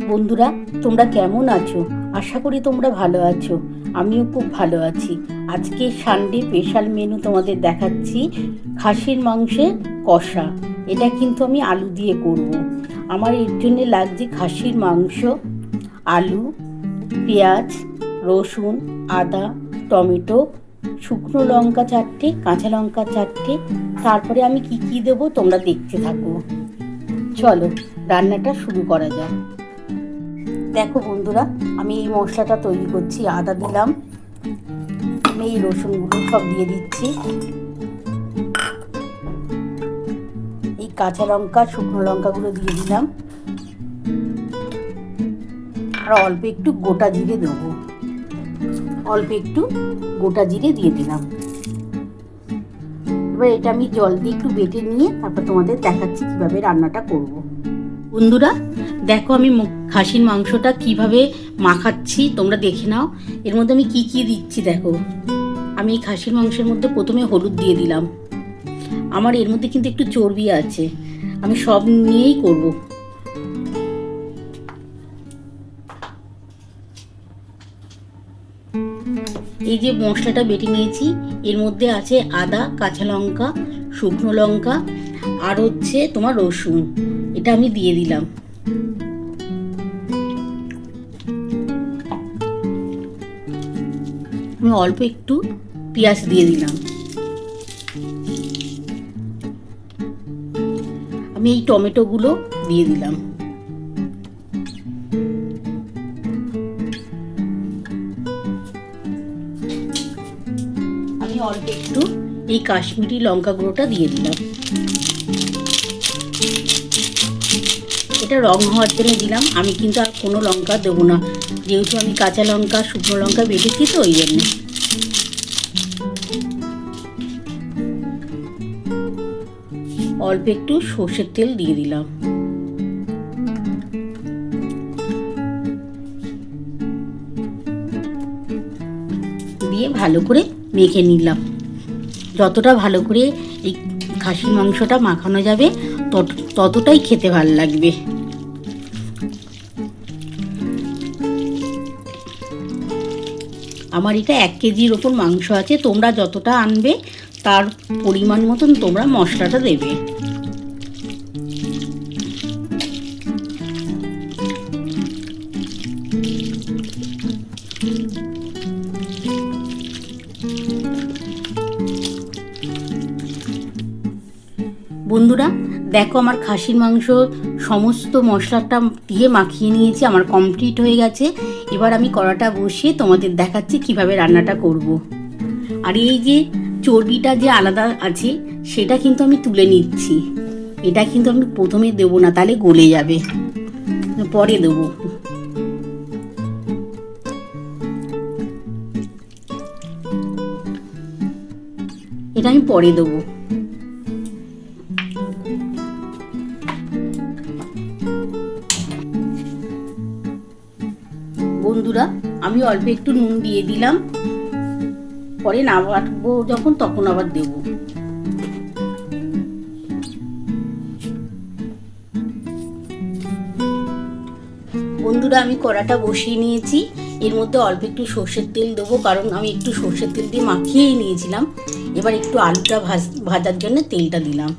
বন্ধুরা, তোমরা কেমন আছো? আশা করি তোমরা ভালো আছো। আমিও খুব ভালো আছি। আজকে সানডে স্পেশাল মেনু তোমাদের দেখাচ্ছি, খাসির মাংসের কষা। এটা কিন্তু আমি আলু দিয়ে করব। আমার এর জন্য লাগছে খাসির মাংস, আলু, পেঁয়াজ, রসুন, আদা, টমেটো, শুকনো লঙ্কা চারটে, কাঁচা লঙ্কা চারটে। তারপরে আমি কি কি দেবো তোমরা দেখতে থাকো। চলো, রান্নাটা শুরু করা যাক। দেখো বন্ধুরা, আমি এই মশলাটা তৈরি করছি, আদা দিলাম, আমি এই রসুনগুলো সব দিয়ে দিচ্ছি। এই কাঁচা লঙ্কা, শুকনো লঙ্কাগুলো দিয়ে দিলাম। আর অল্প একটু গোটা জিরে দেবো। অল্প একটু গোটা জিরে দিয়ে দিলাম। এবার এটা আমি জল দিয়ে একটু বেটে নিয়ে তারপর তোমাদের দেখাচ্ছি কীভাবে রান্নাটা করব। বন্ধুরা দেখো আমি খাসির মাংসটা কীভাবে মাখাচ্ছি, তোমরা দেখে নাও। এর মধ্যে আমি কি কি দিচ্ছি দেখো। আমি এই খাসির মাংসের মধ্যে প্রথমে হলুদ দিয়ে দিলাম। আমার এর মধ্যে কিন্তু একটু চর্বি আছে। আমি সব নিয়েই করব। এই যে মশলাটা বেটে নিয়েছি, এর মধ্যে আছে আদা, কাঁচা লঙ্কা, শুকনো লঙ্কা, আর হচ্ছে তোমার রসুন। এটা আমি দিয়ে দিলাম। আমি অল্প একটু পেঁয়াজ দিয়ে দিলাম। আমি এই টমেটোগুলো দিয়ে দিলাম। আমি অল্প একটু এই কাশ্মীরি লঙ্কা গুঁড়োটা দিয়ে দিলাম। এটা রং হওয়ার জন্য দিলাম। আমি কিন্তু আর কোনো লঙ্কা দেবো না। যেহেতু আমি কাঁচা লঙ্কা, শুকনো লঙ্কা বেটেছি তো, ওই জন্য। অল্প একটু সর্ষের তেল দিয়ে দিলাম। দিয়ে ভালো করে মেখে নিলাম। যতটা ভালো করে এই খাসির মাংসটা মাখানো যাবে, তত- ততটাই খেতে ভালো লাগবে। আমার এটা এক কেজির ওপর মাংস আছে, তোমরা যতটা আনবে, তার পরিমাণ মতন তোমরা মশলাটা দেবে। বন্ধুরা দেখো আমার খাসির মাংস সমস্ত মশলাটা দিয়ে মাখিয়ে নিয়েছি, আমার কমপ্লিট হয়ে গেছে। এবার আমি কড়াটা বসিয়ে তোমাদের দেখাচ্ছি কীভাবে রান্নাটা করব। আর এই যে চর্বিটা যে আলাদা আছে, সেটা কিন্তু আমি তুলে নিচ্ছি। এটা কিন্তু আমি প্রথমে দেবো না, তাহলে গলে যাবে। পরে দেবো। এটা আমি পরে দেবো। অল্প একটু নুন দিয়ে দিলাম। পরে না বাটবো যখন, তখন আবার দেব। বন্ধুরা, আমি কড়াটা বসিয়ে নিয়েছি। এর মধ্যে অল্প একটু সর্ষের তেল দেবো, কারণ আমি একটু সর্ষের তেল দিয়ে মাখিয়েই নিয়েছিলাম। এবার একটু আলুটা ভাজ, ভাজার জন্য তেলটা দিলাম।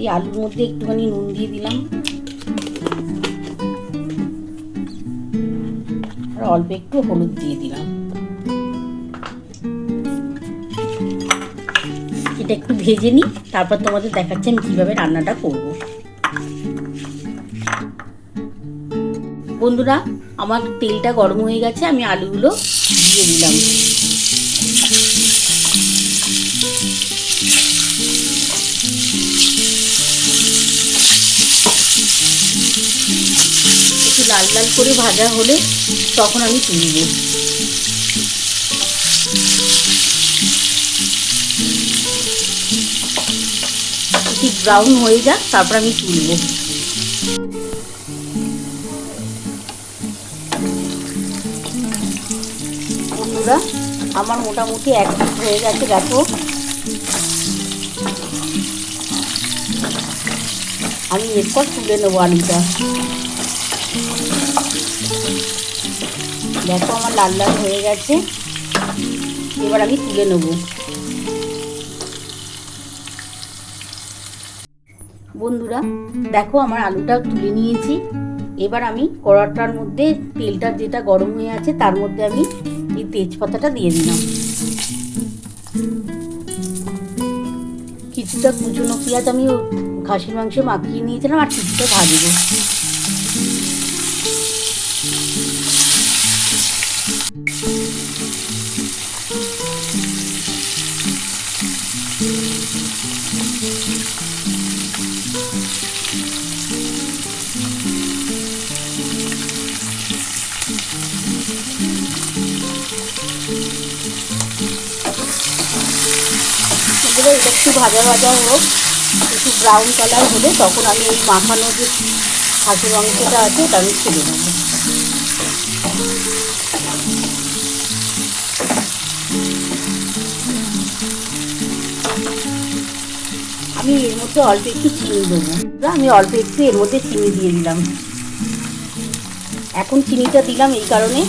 এই আলুর মধ্যে একটুখানি নুন দিয়ে দিলাম। অল্প একটু হলুদ দিয়ে দিলাম। এটা একটু ভেজে নিই, তারপর তোমাদের দেখাচ্ছি আমি কীভাবে রান্নাটা করব। বন্ধুরা, আমার তেলটা গরম হয়ে গেছে, আমি আলুগুলো দিয়ে দিলাম। লাল করে ভাজা হলে তখন আমি তুলব ঠিক ব্রাউন হয়ে যাক, তারপর আমি তুলব আমার মোটামুটি এক পিস হয়ে গেছে, দেখো। আমি এরপর তুলে নেব আলুটা। দেখো, আমার লাল লাল হয়ে গেছে। এবার আমি তুলে নেব। বন্ধুরা, দেখো, আমার আলুটা তুলে নিয়েছি। এবার আমি কড়াটার মধ্যে তেলটা যেটা গরম হয়ে আছে, তার মধ্যে আমি এই তেজপাতাটা দিয়ে দিলাম। কিছুটা কুচনো পেঁয়াজ আমি খাসির মাংসে মাখিয়ে নিয়েছিলাম, আর কিছুটা ভাজবো। ভাজা ভাজা হোক, একটু ব্রাউন কালার হলে তখন আমি ওই মাখানো যে খাসির মাংসটা আছে, ওটা আমি ছেড়ে দেবো আমি এর মধ্যে অল্প একটু চিনি দেবো। আমি অল্প একটু এর মধ্যে চিনি দিয়ে দিলাম। এখন চিনিটা দিলাম এই কারণে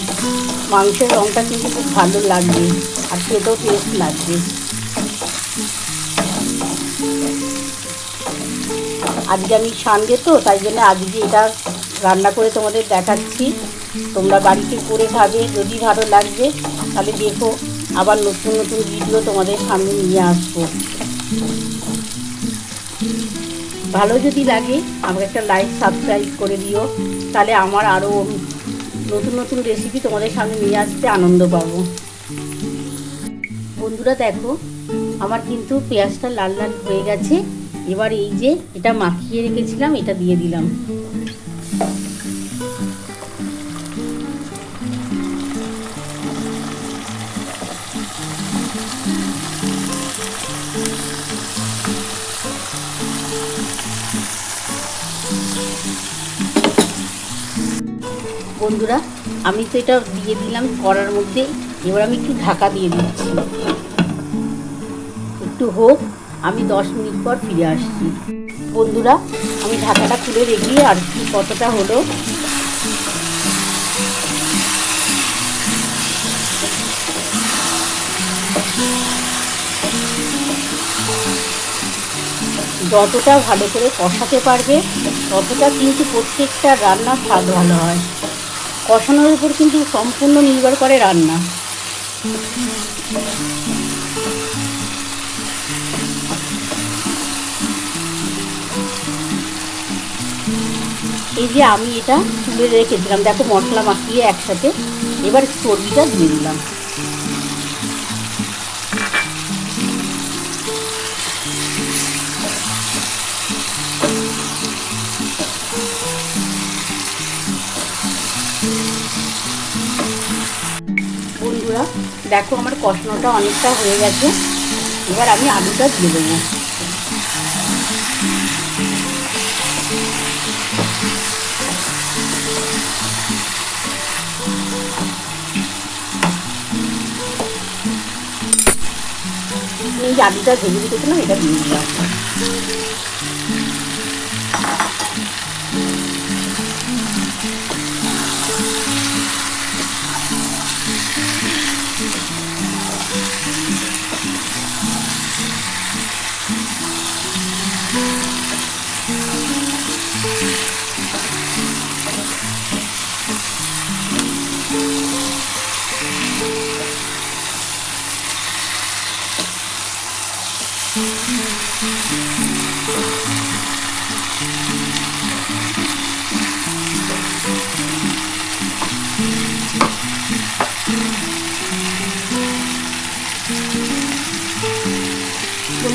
মাংসের রঙটা কিন্তু খুব ভালো লাগবে, আর খেতেও টেস্ট লাগবে। আজকে আমি সানডে তো, তাই জন্য আজকে এটা রান্না করে তোমাদের দেখাচ্ছি। তোমরা বাড়িতে করে খাবে, যদি ভালো লাগবে, তাহলে দেখো আবার নতুন নতুন ভিডিও তোমাদের সামনে নিয়ে আসব। ভালো যদি লাগে, আমাকে একটা লাইক সাবস্ক্রাইব করে দিও। তাহলে আমার আরও নতুন নতুন রেসিপি তোমাদের সামনে নিয়ে আসতে আনন্দ পাবো। বন্ধুরা দেখো, আমার কিন্তু পেঁয়াজটা লাল লাল হয়ে গেছে। এবার এই যে এটা মাখিয়ে রেখেছিলাম, এটা দিয়ে দিলাম। বন্ধুরা, আমি তো এটা দিয়ে দিলাম কড়ার মধ্যে। এবার আমি একটু ঢাকা দিয়ে দিচ্ছি। একটু হোক। আমি দশ মিনিট পর ফিরে আসছি। বন্ধুরা, আমি ঢাকাটা খুলে রেখি আর কি কতটা হলো। যতটা ভালো করে কষাতে পারবে, ততটা কিন্তু প্রত্যেকটা রান্নার স্বাদ ভালো হয়। কষানোর উপর কিন্তু সম্পূর্ণ নির্ভর করে রান্না। এই যে আমি এটা তুলে রেখেছিলাম দেখো মশলা মাখিয়ে একসাথে। এবার চর্বিটা দিয়ে দিলাম। বন্ধুরা, দেখো আমার কষানোটা অনেকটা হয়ে গেছে। এবার আমি আলুটা দিয়ে দেবো। এই আলুটা ভেজে রেখেছিলাম এটা দিয়ে দিলাম।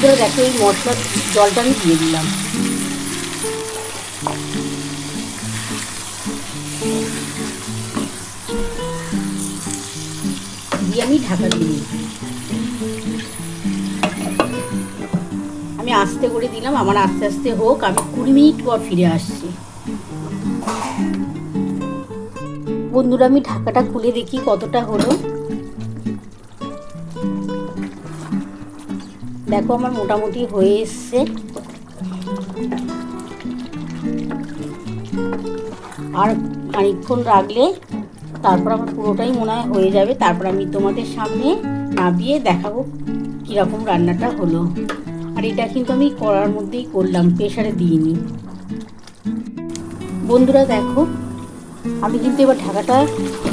বন্ধুরা দেখো এই মশলার জলটা আমি দিয়ে দিলাম। দিয়ে আমি ঢাকা দিয়ে আমি আস্তে করে দিলাম, আমার আস্তে আস্তে হোক, আমি কুড়ি মিনিট পর ফিরে আসছি। বন্ধুরা, আমি ঢাকাটা খুলে দেখি কতটা হলো। দেখো আমার মোটামুটি হয়ে এসছে। আর খানিকক্ষণ রাখলে তারপর আমার পুরোটাই মনে হয় হয়ে যাবে। তারপর আমি তোমাদের সামনে নাবিয়ে দেখাবো কীরকম রান্নাটা হলো। আর এটা কিন্তু আমি করার মধ্যেই করলাম প্রেশারে দিইনি। বন্ধুরা দেখো, আমি কিন্তু এবার ঢাকাটা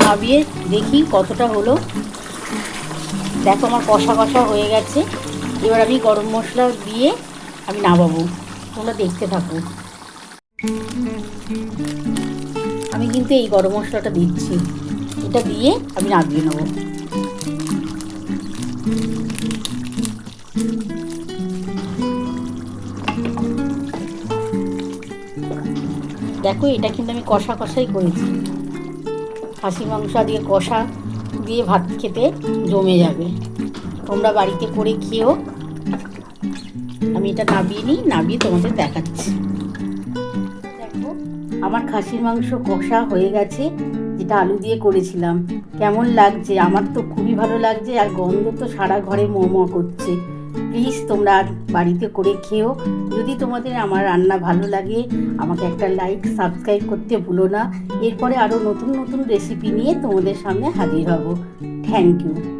নাবিয়ে দেখি কতটা হলো। দেখো আমার কষা কষা হয়ে গেছে। এবার আমি গরম মশলা দিয়ে আমি নামাবো। তোমরা দেখতে থাকো। আমি কিন্তু এই গরম মশলাটা দিচ্ছি। এটা দিয়ে আমি নামিয়ে নেব। দেখো, এটা কিন্তু আমি কষা কষাই করেছি। খাসি মাংস দিয়ে কষা দিয়ে ভাত খেতে জমে যাবে। তোমরা বাড়িতে করে খেয়েও আমি এটা নাবিয়ে নিই, নাবিয়ে তোমাদের দেখাচ্ছি। দেখো, আমার খাসির মাংস কষা হয়ে গেছে, যেটা আলু দিয়ে করেছিলাম। কেমন লাগছে? আমার তো খুবই ভালো লাগছে, আর গন্ধ তো সারা ঘরে মোমো করছে। প্লিজ তোমরা বাড়িতে করে খেও। যদি তোমাদের আমার রান্না ভালো লাগে, আমাকে একটা লাইক, সাবস্ক্রাইব করতে ভুলো না। এরপরে আরও নতুন নতুন রেসিপি নিয়ে তোমাদের সামনে হাজির হব। Thank you